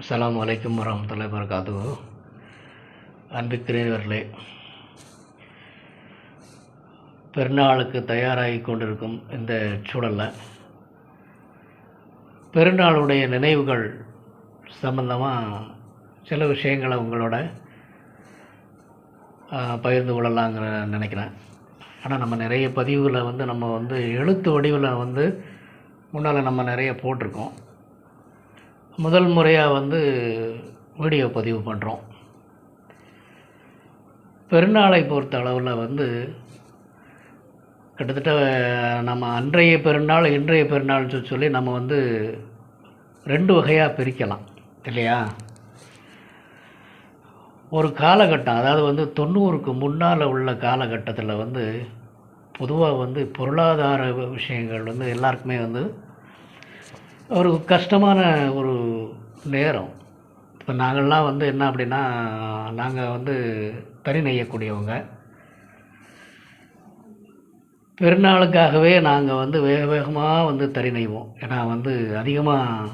அஸ்லாம் வலைக்கம் வரமத்துல வரகாத்துஹு அன்புக்குரியவர்களே பெருநாளுக்கு தயாராகி கொண்டிருக்கும் இந்த சூழலில் பெருநாளுடைய நினைவுகள் சம்பந்தமாக சில விஷயங்களை உங்களோட பகிர்ந்து கொள்ளலாங்கிற நினைக்கிறேன். ஆனால் நம்ம நிறைய பதிவுகளை வந்து நம்ம வந்து எழுத்து வடிவில் வந்து முன்னால் நம்ம நிறைய போட்டிருக்கோம். முதல் முறையாக வந்து வீடியோ பதிவு பண்ணுறோம் பெருநாளை பொறுத்த அளவில் வந்து கிட்டத்தட்ட நம்ம அன்றைய பெருநாள் இன்றைய பெருநாள்னு சொல்லி சொல்லி நம்ம வந்து ரெண்டு வகையாக பிரிக்கலாம். இல்லையா? ஒரு காலகட்டம் அதாவது வந்து தொண்ணூறுக்கு முன்னால் உள்ள காலகட்டத்தில் வந்து பொதுவாக வந்து பொருளாதார விஷயங்கள் வந்து எல்லாருக்குமே வந்து ஒரு கஷ்டமான ஒரு நேரம். இப்போ நாங்கள்லாம் வந்து என்ன அப்படின்னா நாங்கள் வந்து தறி நெய்யக்கூடியவங்க. பெருநாளுக்காகவே நாங்கள் வந்து வேக வேகமாக வந்து தறி நெய்வோம். ஏன்னா வந்து அதிகமாக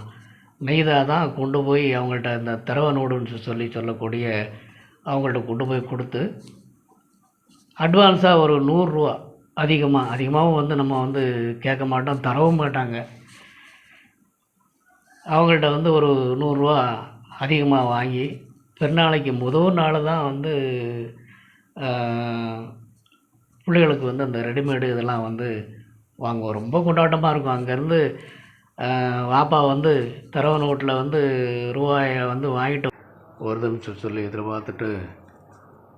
நெய்தால் தான் கொண்டு போய் அவங்கள்ட்ட இந்த திரவ நூடுன்னு சொல்லி சொல்லக்கூடிய அவங்கள்ட்ட கொண்டு போய் கொடுத்து அட்வான்ஸாக ஒரு நூறுரூவா அதிகமாக அதிகமாகவும் வந்து நம்ம வந்து கேட்க மாட்டோம் தரவும் மாட்டாங்க. அவங்கள்ட்ட வந்து ஒரு நூறுரூவா அதிகமாக வாங்கி பெருநாளைக்கு முதல் நாள் தான் வந்து பிள்ளைகளுக்கு வந்து அந்த ரெடிமேடு இதெல்லாம் வந்து வாங்குவோம். ரொம்ப கொண்டாட்டமாக இருக்கும். அங்கேருந்து வாப்பா வந்து தரவு நோட்டில் வந்து ரூபாயை வந்து வாங்கிட்டு ஒரு சொல்லி சொல்லி எதிர்பார்த்துட்டு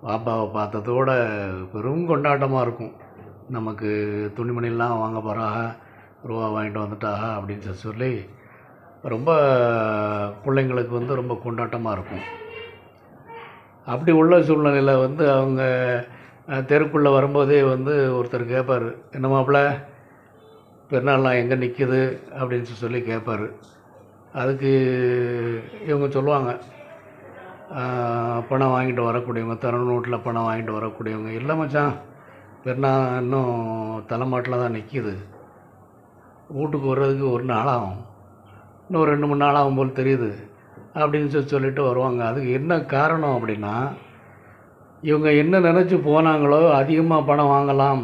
வாப்பாவை பார்த்ததோட பெரும் கொண்டாட்டமாக இருக்கும். நமக்கு துணிமணிலாம் வாங்க போகிறாக ரூபா வாங்கிட்டு வந்துட்டாக அப்படின்னு சொல்லி சொல்லி ரொம்ப பிள்ளைங்களுக்கு வந்து ரொம்ப கொண்டாட்டமாக இருக்கும். அப்படி உள்ள சூழ்நிலையில் வந்து அவங்க தெருக்குள்ளே வரும்போதே வந்து ஒருத்தர் கேட்பார் என்ன மாப்பிள்ள பெருநாள்லாம் எங்கே நிற்கிது அப்படின்னு சொல்லி கேட்பார் அதுக்கு இவங்க சொல்லுவாங்க பணம் வாங்கிட்டு வரக்கூடியவங்க தர நோட்டில் பணம் வாங்கிட்டு வரக்கூடியவங்க இல்லை மச்சான் பெருநாள் இன்னும் தலைமாட்டில் தான் நிற்கிது வீட்டுக்கு வர்றதுக்கு ஒரு நாள் ஆகும். இன்னும் ஒரு ரெண்டு மூணு நாள் ஆகும் போல் தெரியுது அப்படின்னு சொல்லி சொல்லிட்டு வருவாங்க. அதுக்கு என்ன காரணம் அப்படின்னா இவங்க என்ன நினச்சி போனாங்களோ அதிகமாக பணம் வாங்கலாம்.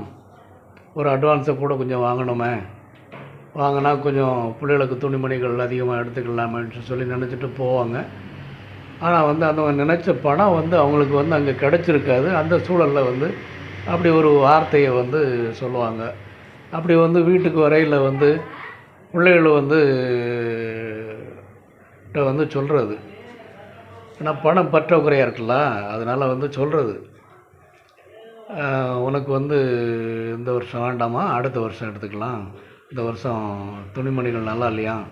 ஒரு அட்வான்ஸை கூட கொஞ்சம் வாங்கணுமே. வாங்கினா கொஞ்சம் பிள்ளைகளுக்கு துணிமணிகள் அதிகமாக எடுத்துக்கலாமேன்னு சொல்லி நினச்சிட்டு போவாங்க. ஆனால் வந்து அந்த நினச்ச பணம் வந்து அவங்களுக்கு வந்து அங்கே கிடச்சிருக்காது. அந்த சூழலில் வந்து அப்படி ஒரு வார்த்தையை வந்து சொல்லுவாங்க. அப்படி வந்து வீட்டுக்கு வரையில் வந்து பிள்ளைகள் வந்து கிட்ட வந்து சொல்கிறது ஏன்னா பணம் பற்றாக்குறையாக இருக்குல்ல அதனால் வந்து சொல்கிறது உனக்கு வந்து இந்த வருஷம் வேண்டாமா? அடுத்த வருஷம் எடுத்துக்கலாம். இந்த வருஷம் துணிமணிகள் நல்லா இல்லையா?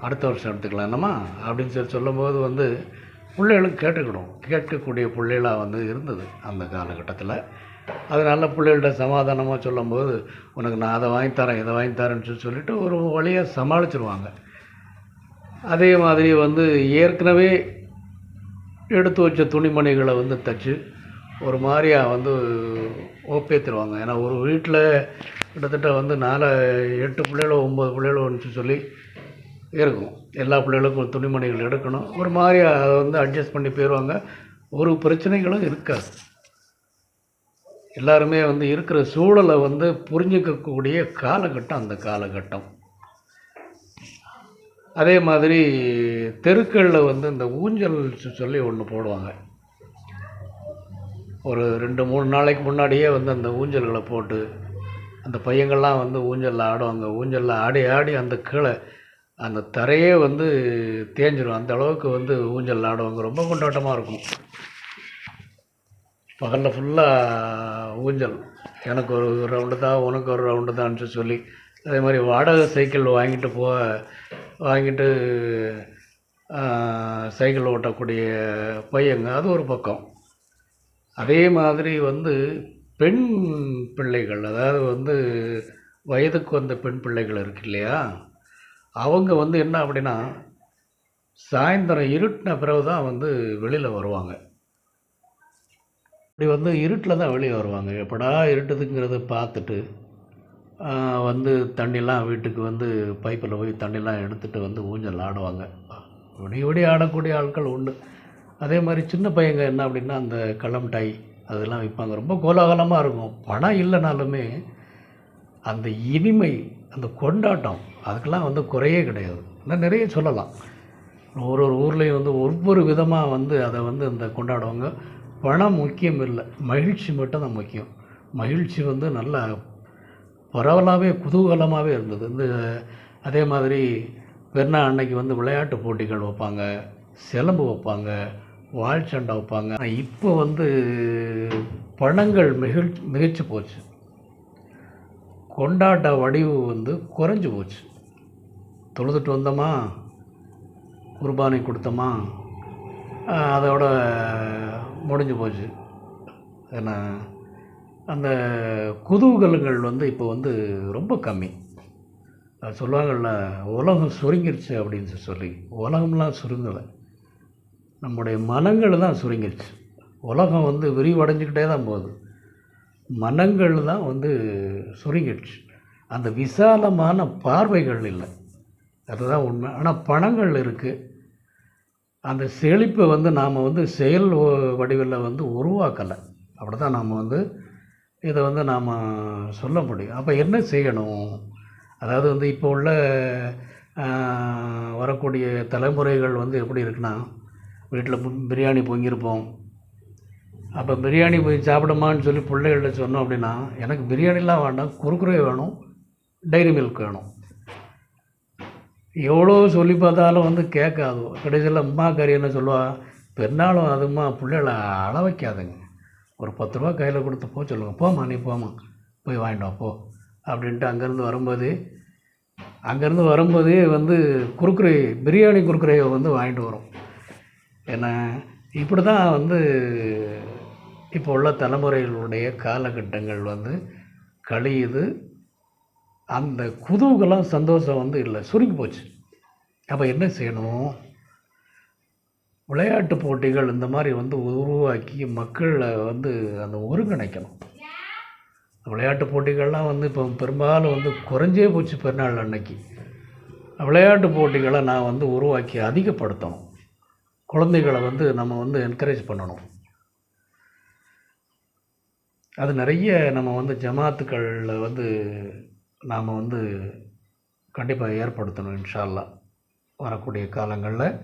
அடுத்த வருஷம் எடுத்துக்கலாம். என்னம்மா? அப்படின்னு சொல்லி சொல்லும்போது வந்து பிள்ளைகளும் கேட்டுக்கணும். கேட்கக்கூடிய பிள்ளைகளாக வந்து இருந்தது அந்த காலகட்டத்தில். அதனால் பிள்ளைகள்ட்ட சமாதானமாக சொல்லும்போது உனக்கு நான் அதை வாங்கி தரேன் இதை வாங்கி தரேன்னு சொல்லி சொல்லிட்டு ஒரு வழியாக சமாளிச்சிருவாங்க. அதே மாதிரி வந்து ஏற்கனவே எடுத்து வச்ச துணிமணிகளை வந்து தச்சு ஒரு மாதிரியாக வந்து ஒப்பேத்துருவாங்க. ஏன்னா ஒரு வீட்டில் கிட்டத்தட்ட வந்து நாலு எட்டு பிள்ளைகளோ ஒம்பது பிள்ளைகளோன்னு சொல்லி இருக்கும். எல்லா பிள்ளைகளுக்கும் துணிமணிகள் எடுக்கணும். ஒரு மாதிரியா அதை வந்து அட்ஜஸ்ட் பண்ணி போயிடுவாங்க. ஒரு பிரச்சனைகளும் இருக்காது. எல்லாருமே வந்து இருக்கிற சூழலை வந்து புரிஞ்சுக்கக்கூடிய காலகட்டம் அந்த காலகட்டம். அதே மாதிரி தெருக்களில் வந்து இந்த ஊஞ்சல் சொல்லி ஒன்று போடுவாங்க. ஒரு ரெண்டு மூணு நாளைக்கு முன்னாடியே வந்து அந்த ஊஞ்சல்களை போட்டு அந்த பையங்கள்லாம் வந்து ஊஞ்சலில் ஆடுவாங்க. ஊஞ்சலில் ஆடி ஆடி அந்த கீழே அந்த தரையே வந்து தேஞ்சிடும் அந்த அளவுக்கு வந்து ஊஞ்சல் ஆடுவாங்க. ரொம்ப கொண்டாட்டமாக இருக்கும். பகலில் ஃபுல்லாக ஊஞ்சல். எனக்கு ஒரு ரவுண்டு தான் உனக்கு ஒரு ரவுண்டு தான்னு சொல்லி அதே மாதிரி வாடகை சைக்கிள் வாங்கிட்டு போ வாங்கிட்டு சைக்கிள் ஓட்டக்கூடிய பையங்க அது ஒரு பக்கம். அதே மாதிரி வந்து பெண் பிள்ளைகள் அதாவது வந்து வயதுக்கு வந்த பெண் பிள்ளைகள் இருக்கு இல்லையா அவங்க வந்து என்ன அப்படின்னா சாயந்தரம் இருட்டின பிறகு தான் வந்து வெளியில் வருவாங்க. இப்படி வந்து இருட்டில் தான் வெளியே வருவாங்க. எப்படா இருட்டுதுங்கிறத பார்த்துட்டு வந்து தண்ணிலாம் வீட்டுக்கு வந்து பைப்பில் போய் தண்ணிலாம் எடுத்துகிட்டு வந்து ஊஞ்சல் ஆடுவாங்க. விடிய விடிய ஆடக்கூடிய ஆட்கள் உண்டு. அதே மாதிரி சின்ன பையங்க என்ன அப்படின்னா அந்த களம்டாய் அதெல்லாம் விற்பாங்க. ரொம்ப கோலாகலமாக இருக்கும். பணம் இல்லைனாலுமே அந்த இனிமை அந்த கொண்டாட்டம் அதுக்கெல்லாம் வந்து குறையே கிடையாது. இன்னும் நிறைய சொல்லலாம். ஒரு ஒரு ஊர்லேயும் வந்து ஒவ்வொரு விதமாக வந்து அதை வந்து அந்த கொண்டாடுவாங்க. பணம் முக்கியம் இல்லை. மகிழ்ச்சி மட்டும்தான் முக்கியம். மகிழ்ச்சி வந்து நல்லா பரவலாகவே குதூகலமாகவே இருந்தது. இந்த அதே மாதிரி பெருநா அன்னைக்கு வந்து விளையாட்டு போட்டிகள் வைப்பாங்க சிலம்பு வைப்பாங்க வாள் சண்டை வைப்பாங்க. இப்போ வந்து பணங்கள் மிகிழ் மிகச்சு போச்சு. கொண்டாட்ட வடிவு வந்து குறைஞ்சி போச்சு. தொழுதுட்டு வந்தோமா? குர்பானை கொடுத்தோமா? அதோட முடிஞ்சு போச்சு. ஏன்னா அந்த குதூகலங்கள் வந்து இப்போ வந்து ரொம்ப கம்மி. சொல்லுவாங்கள்ல உலகம் சுருங்கிருச்சு அப்படின்னு சொல்லி உலகம்லாம் சுருங்கலை. நம்முடைய மனங்கள் தான் சுருங்கிருச்சு. உலகம் வந்து விரிவடைஞ்சிக்கிட்டே தான் போகுது. மனங்கள் தான் வந்து சுருங்கிடுச்சு அந்த விசாலமான பார்வைகள் இல்லை. அதுதான் உண்மை. ஆனால் பணங்கள் இருக்குது அந்த செழிப்பை வந்து நாம் வந்து செயல் வடிவில் வந்து உருவாக்கலை. அப்படி தான் நாம் வந்து இதை வந்து நாம் சொல்ல முடியும். அப்போ என்ன செய்யணும்? அதாவது வந்து இப்போ உள்ள வரக்கூடிய தலைமுறைகள் வந்து எப்படி இருக்குன்னா வீட்டில் பிரியாணி பொங்கியிருப்போம். அப்போ பிரியாணி போய் சாப்பிடுமான்னு சொல்லி பிள்ளைகள்கிட்ட சொன்னோம் அப்படின்னா எனக்கு பிரியாணிலாம் வேண்டாம் குறுக்குறே வேணும் டைரி மில்க் வேணும். எவ்வளோ சொல்லி பார்த்தாலும் வந்து கேட்காது. கடைசியில் அம்மா கறி என்ன சொல்லுவா பெருநாளும் அதுமா பிள்ளைகளை அழ வைக்காதுங்க. ஒரு பத்து ரூபா கையில் கொடுத்து போ சொல்லுங்கள் போம்மா நீ போம்மா. போய் வாங்கிட்டு வா போ. அப்படின்ட்டு அங்கேருந்து வரும்போது அங்கேருந்து வரும்போதே வந்து குறுக்குறை பிரியாணி குறுக்குறையை வந்து வாங்கிட்டு வரும். ஏன்னா இப்படி தான் வந்து இப்போ உள்ள தலைமுறைகளுடைய காலகட்டங்கள் வந்து கழியுது. அந்த குதூகலம் சந்தோஷம் வந்து இல்லை. சுருங்கி போச்சு. அப்போ என்ன செய்யணும்? விளையாட்டு போட்டிகள் இந்த மாதிரி வந்து உருவாக்கி மக்களை வந்து அந்த ஒருங்கிணைக்கணும். விளையாட்டு போட்டிகள்லாம் வந்து இப்போ பெரும்பாலும் வந்து குறைஞ்சே போச்சு பெருநாள் அன்னைக்கு. விளையாட்டு போட்டிகளை நான் வந்து உருவாக்கி அதிகப்படுத்தணும். குழந்தைகளை வந்து நம்ம வந்து என்கரேஜ் பண்ணணும். அது நிறைய நம்ம வந்து ஜமாத்துக்களில் வந்து நாம் வந்து கண்டிப்பாக ஏற்படுத்தணும் இன்ஷால்லா. வரக்கூடிய காலங்களில்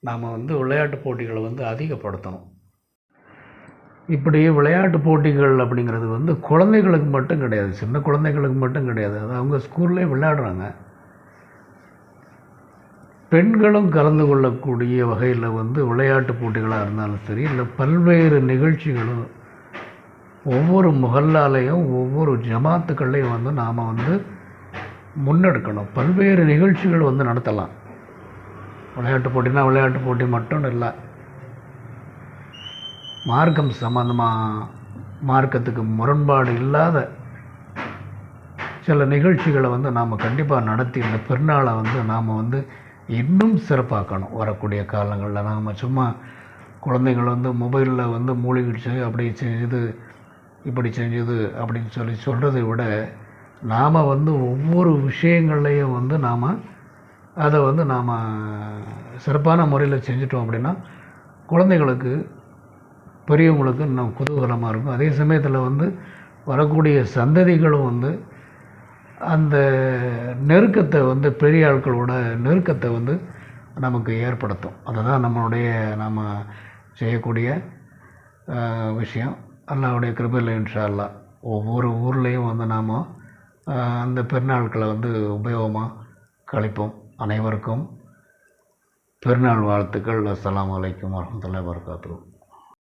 நாம் வந்து விளையாட்டு போட்டிகளை வந்து அதிகப்படுத்தணும். இப்படி விளையாட்டு போட்டிகள் அப்படிங்கிறது வந்து குழந்தைகளுக்கு மட்டும் கிடையாது சின்ன குழந்தைகளுக்கு மட்டும் கிடையாது. அது அவங்க ஸ்கூல்லே விளையாடுறாங்க. பெண்களும் கலந்து கொள்ளக்கூடிய வகையில் வந்து விளையாட்டு போட்டிகளாக இருந்தாலும் சரி இல்லை பல்வேறு நிகழ்ச்சிகளும் ஒவ்வொரு முகல்லாலையும் ஒவ்வொரு ஜமாத்துக்கள்லையும் வந்து நாம் வந்து முன்னெடுக்கணும். பல்வேறு நிகழ்ச்சிகள் வந்து நடத்தலாம். விளையாட்டு போட்டினா விளையாட்டு போட்டி மட்டும் இல்லை. மார்க்கம் சம்மந்தமாக மார்க்கத்துக்கு முரண்பாடு இல்லாத சில நிகழ்ச்சிகளை வந்து நாம் கண்டிப்பாக நடத்தி இந்த பெருநாளை வந்து நாம் வந்து இன்னும் சிறப்பாக்கணும். வரக்கூடிய காலங்களில் நாம் சும்மா குழந்தைகள் வந்து மொபைலில் வந்து மூழ்கிடுச்சு அப்படி செய்து இப்படி செஞ்சது அப்படின்னு சொல்லி சொல்கிறதை விட நாம் வந்து ஒவ்வொரு விஷயங்கள்லையும் வந்து நாம் அதை வந்து நாம் சிறப்பான முறையில் செஞ்சிட்டோம் அப்படின்னா குழந்தைகளுக்கு பெரியவங்களுக்கு இன்னும் குதூகலமாக இருக்கும். அதே சமயத்தில் வந்து வரக்கூடிய சந்ததிகளும் வந்து அந்த நெருக்கத்தை வந்து பெரிய ஆட்களோட நெருக்கத்தை வந்து நமக்கு ஏற்படுத்தும். அதுதான் நம்மளுடைய நாம் செய்யக்கூடிய விஷயம். அல்லாவுடைய கிருபையில் இன்ஷால்லா ஒவ்வொரு ஊர்லேயும் வந்து நாம் அந்த பெருநாட்களை வந்து உபயோகமாக கழிப்போம். அனைவருக்கும் பெருநாள் வாழ்த்துக்கள். அஸ்லாம் வலைக்கம் வரமத்துல வபரகாத்துஹு.